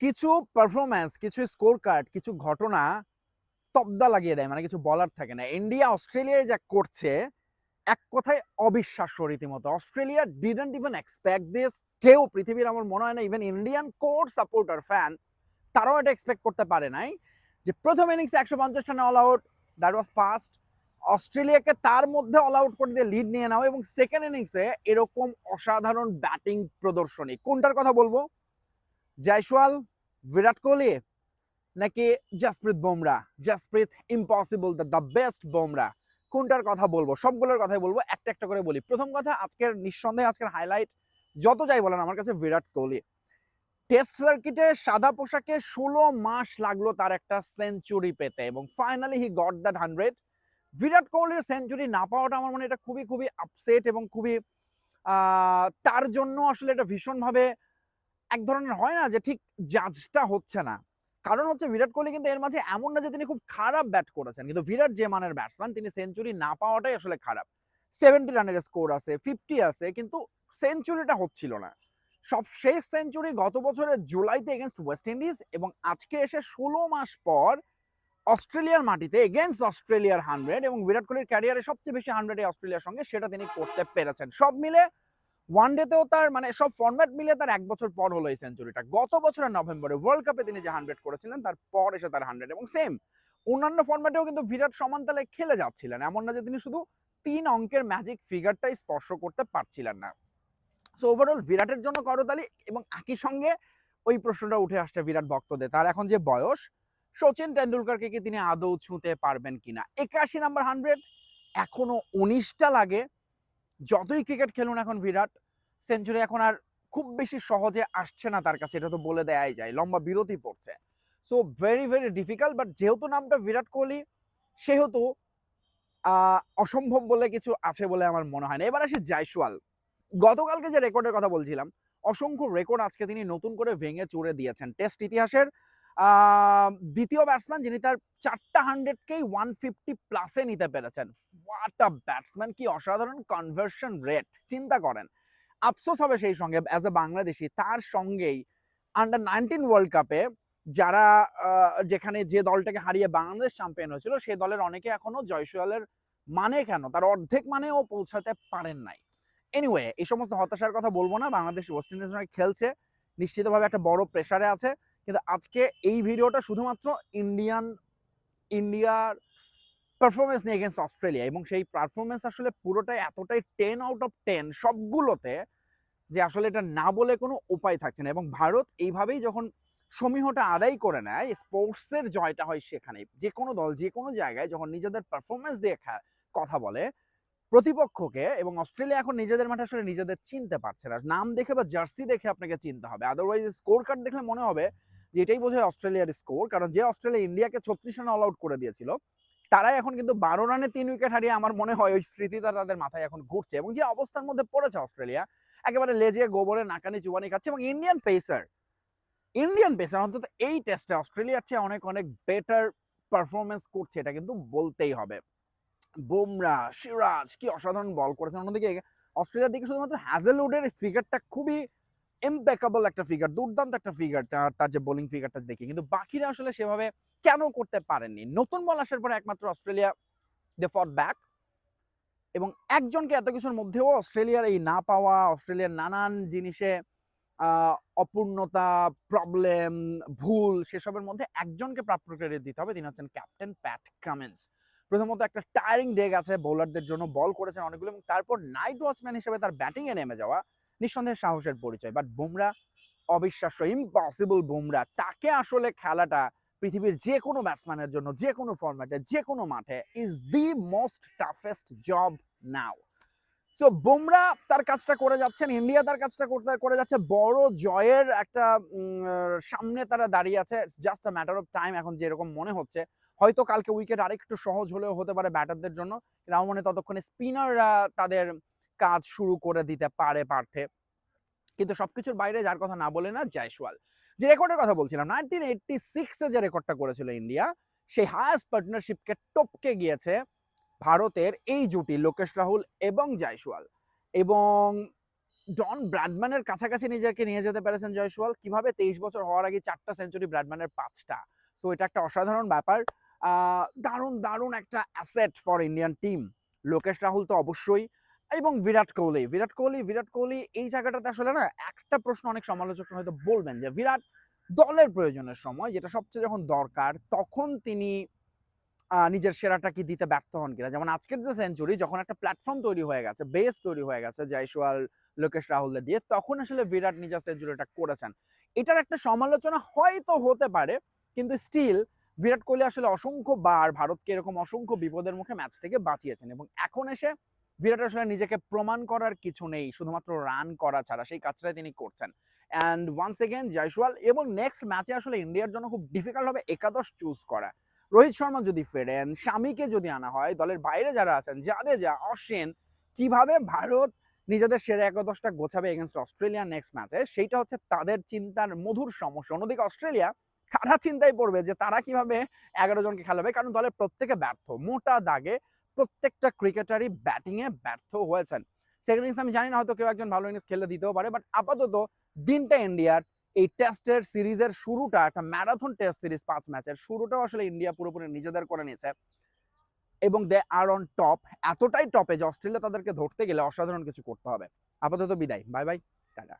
কিছু পারফরমেন্স কিছু score card কিছু ঘটনা তবদা লাগিয়ে দেয় মানে কিছু বলার থাকে না। ইন্ডিয়া অস্ট্রেলিয়ায় যা করছে, এক কথায় অবিশ্বাস্য রীতিমতো। Australia didn't even expect this কেউ পৃথিবীর আমার মনে হয় না even Indian core supporter fan তারাও এটা এক্সপেক্ট করতে পারে নাই। যে প্রথম ইনিংসে একশো পঞ্চাশ রানে all out that was fast অস্ট্রেলিয়াকে তার মধ্যে অল আউট করে দিয়ে লিড নিয়ে নেওয়া এবং সেকেন্ড ইনিংসে এরকম অসাধারণ ব্যাটিং প্রদর্শনী। কোনটার কথা বলব? জয়সওয়াল বিরাট কোহলি নাকি Jasprit Bumrah Jasprit impossible the the best Bumrah কোনটার কথা বলব? সবগুলোর কথাই বলব, একটা একটা করে বলি। প্রথম কথা, আজকের নিঃসন্দেহে আজকের হাইলাইট যত যাই বলেন, আমার কাছে বিরাট কোহলি টেস্ট সার্কিটে সাদা পোশাকে ষোলো মাস লাগল তার একটা সেঞ্চুরি পেতে এবং finally he got that hundred Virat কোহলির সেঞ্চুরি না পাওয়াটা আমার মনে এটা খুবই খুবই আপসেট এবং খুবই তার জন্য আসলে এটা ভীষণভাবে এক ধরনের হয় না যে ঠিক জাজটা হচ্ছে না। কারণ হচ্ছে বিরাট কোহলি কিন্তু এর মাঝে এমন না যে তিনি খুব খারাপ ব্যাট করেছেন। কিন্তু বিরাট যে মানের ব্যাটসম্যান তিনি সেঞ্চুরি না পাওয়াটাই আসলে খারাপ। সেভেন্টি রানের স্কোর আছে ফিফটি আছে, কিন্তু সেঞ্চুরিটা হচ্ছিল না। সব শেষ সেঞ্চুরি গত বছরের জুলাইতে এগেনস্ট ওয়েস্ট ইন্ডিজ এবং আজকে এসে ষোলো মাস পর অস্ট্রেলিয়ার মাটিতে এগেনস্ট অস্ট্রেলিয়ার হান্ড্রেড এবং বিরাট কোহলির ক্যারিয়ারে সবচেয়ে বেশি হান্ড্রেড অস্ট্রেলিয়ার সঙ্গে সেটা তিনি করতে পেরেছেন। সব মিলে ওয়ান ডেতেও তার মানে সব ফর্ম্যাট মিলে তার এক বছর পর হলো এই সেঞ্চুরিটা গত বছরের নভেম্বরে ওয়ার্ল্ড কাপে তিনি যে হান্ড্রেড করেছিলেন, তার পর এসে তার হান্ড্রেড এবং সেম অন্যান্য ফর্ম্যাটেও কিন্তু বিরাট সমান তালে খেলে যাচ্ছিলেন। এমন না যে তিনি শুধু তিন অঙ্কের ম্যাজিক ফিগারটাই স্পর্শ করতে পারছিলেন না। সো ওভারঅল বিরাটের জন্য করতালি এবং একই সঙ্গে ওই প্রশ্নটা উঠে আসছে বিরাট ভক্তদের। তার এখন যে বয়স সচিন টেন্ডুলকারকে কি তিনি আদৌ ছুঁতে পারবেন কিনা? একাশি নাম্বার হান্ড্রেড এখনও উনিশটা লাগে। যতই ক্রিকেট খেলুন এখন বিরাট সেঞ্চুরি এখন আর খুব বেশি সহজে আসছে না তার কাছে, এটা তো বলে দেয়াই যায়, লম্বা বিরতি পড়ছে। So very very difficult but যেহেতু নামটা বিরাট কোহলি, সেহেতু অসম্ভব বলে কিছু আছে বলে আমার মনে হয় না। এবার আসি জয়সওয়াল। গতকালকে যে রেকর্ডের কথা বলছিলাম, অসংখ্য রেকর্ড আজকে তিনি নতুন করে ভেঙে চুরে দিয়েছেন। টেস্ট ইতিহাসের দ্বিতীয় ব্যাটসম্যান যিনি তার চারটা হান্ড্রেডকেই ওয়ান ফিফটি প্লাসে নিতে পেরেছেন। হোয়াট আ ব্যাটসম্যান কি অসাধারণ কনভার্সন রেট চিন্তা করেন। আফসোস হবে সেই সঙ্গে অ্যাজ এ বাংলাদেশি, তার সঙ্গেই আন্ডার নাইনটিন ওয়ার্ল্ড কাপে যারা যেখানে যে দলটাকে হারিয়ে বাংলাদেশ চ্যাম্পিয়ন হয়েছিল সেই দলের অনেকে এখনও জয়সওয়ালের মানে কেন? তার অর্ধেক মানেও পৌঁছাতে পারেন নাই। এনিওয়ে এই সমস্ত হতাশার কথা বলব না, বাংলাদেশ ওয়েস্ট ইন্ডিজের সঙ্গে খেলছে, নিশ্চিতভাবে একটা বড় প্রেসারে আছে, কিন্তু আজকে এই ভিডিওটা শুধুমাত্র ইন্ডিয়ান ইন্ডিয়ার পারফরমেন্স নিয়ে এগেনস্ট অস্ট্রেলিয়া এবং সেই পারফরমেন্স আসলে পুরোটাই এতটাই টেন আউট অফ টেন সবগুলোতে যে আসলে এটা না বলে কোনো উপায় থাকছে না এবং ভারত এইভাবেই যখন সমীহটা আদায় করে নেয় স্পোর্টসের জয়টা হয় সেখানে যে কোনো দল, যে কোনো জায়গায় যখন নিজেদের পারফরমেন্স দিয়ে কথা বলে, প্রতিপক্ষকে এবং অস্ট্রেলিয়া এখন নিজেদের মাঠে আসলে নিজেদের চিনতে পারছে না। নাম দেখে বা জার্সি দেখে আপনাকে চিনতে হবে। আদারওয়াইজ স্কোর কার্ড দেখলে মনে হবে যে এটাই বোঝায় অস্ট্রেলিয়ার স্কোর কারণ যে অস্ট্রেলিয়া ইন্ডিয়াকে ছত্রিশ রান অল আউট করে দিয়েছিল তারাই এখন কিন্তু বারো রানে তিন উইকেট হারিয়ে আমার মনে হয় ওই স্মৃতিটা তাদের মাথায় এখন ঘুরছে এবং যে অবস্থার মধ্যে পড়েছে অস্ট্রেলিয়া, একেবারে লেজে গোবরে নাকানি চুবানি খাচ্ছে এবং ইন্ডিয়ান পেসার ইন্ডিয়ান পেসার অন্তত এই টেস্টে অস্ট্রেলিয়ার চেয়ে অনেক অনেক বেটার পারফরমেন্স করছে, এটা কিন্তু বলতেই হবে। বুমরা, সিরাজ, কি অসাধারণ বল করেছেন। অন্যদিকে অস্ট্রেলিয়ার দিকে শুধুমাত্র হ্যাজেলউডের ফিগারটা খুবই ইম্পেকাবল একটা ফিগার দুর্দান্ত একটা ফিগার তার তার যে বোলিং ফিগারটা দেখি। কিন্তু বাকিরা আসলে সেভাবে কেন করতে পারেননি? নতুন বল আসার পরে একমাত্র অস্ট্রেলিয়া দে ফট ব্যাক এবং একজনকে এত কিছুর মধ্যেও অস্ট্রেলিয়ার এই না পাওয়া, অস্ট্রেলিয়ার নানান জিনিসে অপূর্ণতা প্রবলেম ভুল সেসবের মধ্যে একজনকে প্রাপ্য ক্রেডিট দিতে হবে। তিনি হচ্ছেন ক্যাপ্টেন প্যাট কামেন্স প্রথমত একটা টায়ারিং ডে গেছে বোলারদের জন্য। বল করেছেন অনেকগুলো এবং তারপর নাইট ওয়াচম্যান হিসেবে তার ব্যাটিংয়ে নেমে যাওয়া নিঃসন্দেহে সাহসের পরিচয়। বাট বুমরা, অবিশ্বাস্য ইম্পসিবল বুমরা, তাকে আসলে খেলাটা পৃথিবীর যে কোনো ব্যাটসম্যানের জন্য যে কোনো ফরম্যাটে যে কোনো মাঠে is the most toughest job now so Bumrah তার কাজটা করে যাচ্ছেন, ইন্ডিয়া তার কাজটা করতে, করে যাচ্ছে। বড় জয়ের একটা সামনে তারা দাঁড়িয়ে আছে। Just a matter of time এখন যেরকম মনে হচ্ছে। হয়তো কালকে উইকেট আরেকটু সহজ হলেও হতে পারে ব্যাটারদের জন্য। আমার মনে ততক্ষণে স্পিনাররা তাদের কাজ শুরু করে দিতে পারে পার্থে। কিন্তু সবকিছুর বাইরে যার কথা না বলে না জয়সওয়াল। যে রেকর্ডের কথা বলছিলাম নাইনটিন এইটটি সিক্সে যে রেকর্ডটা করেছিল ইন্ডিয়া, সেই হায়েস্ট পার্টনারশিপকে টপকে গিয়েছে ভারতের এই জুটি লোকেশ রাহুল এবং জয়সওয়াল। এবং ডন ব্র্যাডম্যানের কাছাকাছি নিজেকে নিয়ে যেতে পেরেছেন জয়সওয়াল। কীভাবে তেইশ বছর হওয়ার আগে চারটা সেঞ্চুরি ব্র্যাডম্যানের পাঁচটা। সো এটা একটা অসাধারণ ব্যাপার। দারুণ দারুণ একটা asset for Indian team Lokesh Rahul তো অবশ্যই এবং বিরাট কোহলি। বিরাট কোহলি বিরাট কোহলি এই জায়গাটাতে আসলে না একটা প্রশ্ন অনেক সমালোচক হয়তো বলবেন যে, বিরাট দলের প্রয়োজনের সময় যেটা সবচেয়ে যখন দরকার তখন তিনি নিজের সেরাটা কি দিতে ব্যর্থ হন কিনা? যেমন আজকের যে সেঞ্চুরি যখন একটা প্ল্যাটফর্ম তৈরি হয়ে গেছে বেস তৈরি হয়ে গেছে জয়সওয়াল লোকেশ রাহুলদের দিয়ে, তখন আসলে বিরাট নিজের সেঞ্চুরিটা করেছেন। এটার একটা সমালোচনা হয়তো হতে পারে, কিন্তু স্টিল বিরাট কোহলি আসলে অসংখ্য বার ভারতকে এরকম অসংখ্য বিপদের মুখে ম্যাচ থেকে বাঁচিয়েছেন এবং এখন এসে বিরাট আসলে নিজেকে প্রমাণ করার কিছু নেই, শুধুমাত্র রান করা ছাড়া। সেই কাজটাই তিনি করছেন। অ্যান্ড ওয়ান্স এগেন জয়সওয়াল এবং নেক্সট ম্যাচে আসলে ইন্ডিয়ার জন্য খুব ডিফিকাল্ট হবে একাদশ চুজ করা। রোহিত শর্মা যদি ফেরেন স্বামীকে যদি আনা হয়, দলের বাইরে যারা আছেন, জাদেজা, অশ্বিন, কীভাবে ভারত নিজেদের সেরা একাদশটা গোছাবে এগেনস্ট অস্ট্রেলিয়া নেক্সট ম্যাচে সেইটা হচ্ছে তাদের চিন্তার মধুর সমস্যা। অন্যদিকে অস্ট্রেলিয়া, তারা চিন্তায় পড়বে যে তারা কীভাবে এগারো জনকে খেলাবে, কারণ দলের প্রত্যেকে ব্যর্থ। মোটা দাগে প্রত্যেকটা ক্রিকেটারই ব্যাটিংয়ে ব্যর্থ হয়েছেন। সেকেন্ড ইনিংস আমি জানি না, হয়তো কেউ একজন ভালো ইনিংস খেলে দিতেও পারে বাট আপাতত দিনটা ইন্ডিয়ার এই টেস্টের সিরিজের শুরুটা, একটা ম্যারাথন টেস্ট সিরিজ পাঁচ ম্যাচের শুরুটাও আসলে ইন্ডিয়া পুরোপুরি নিজেদের করে নিয়েছে। এবং দে আর অন টপ এতটাই টপে যে অস্ট্রেলিয়া তাদেরকে ধরতে গেলে অসাধারণ কিছু করতে হবে। আপাতত বিদায় বাই বাই টাটা।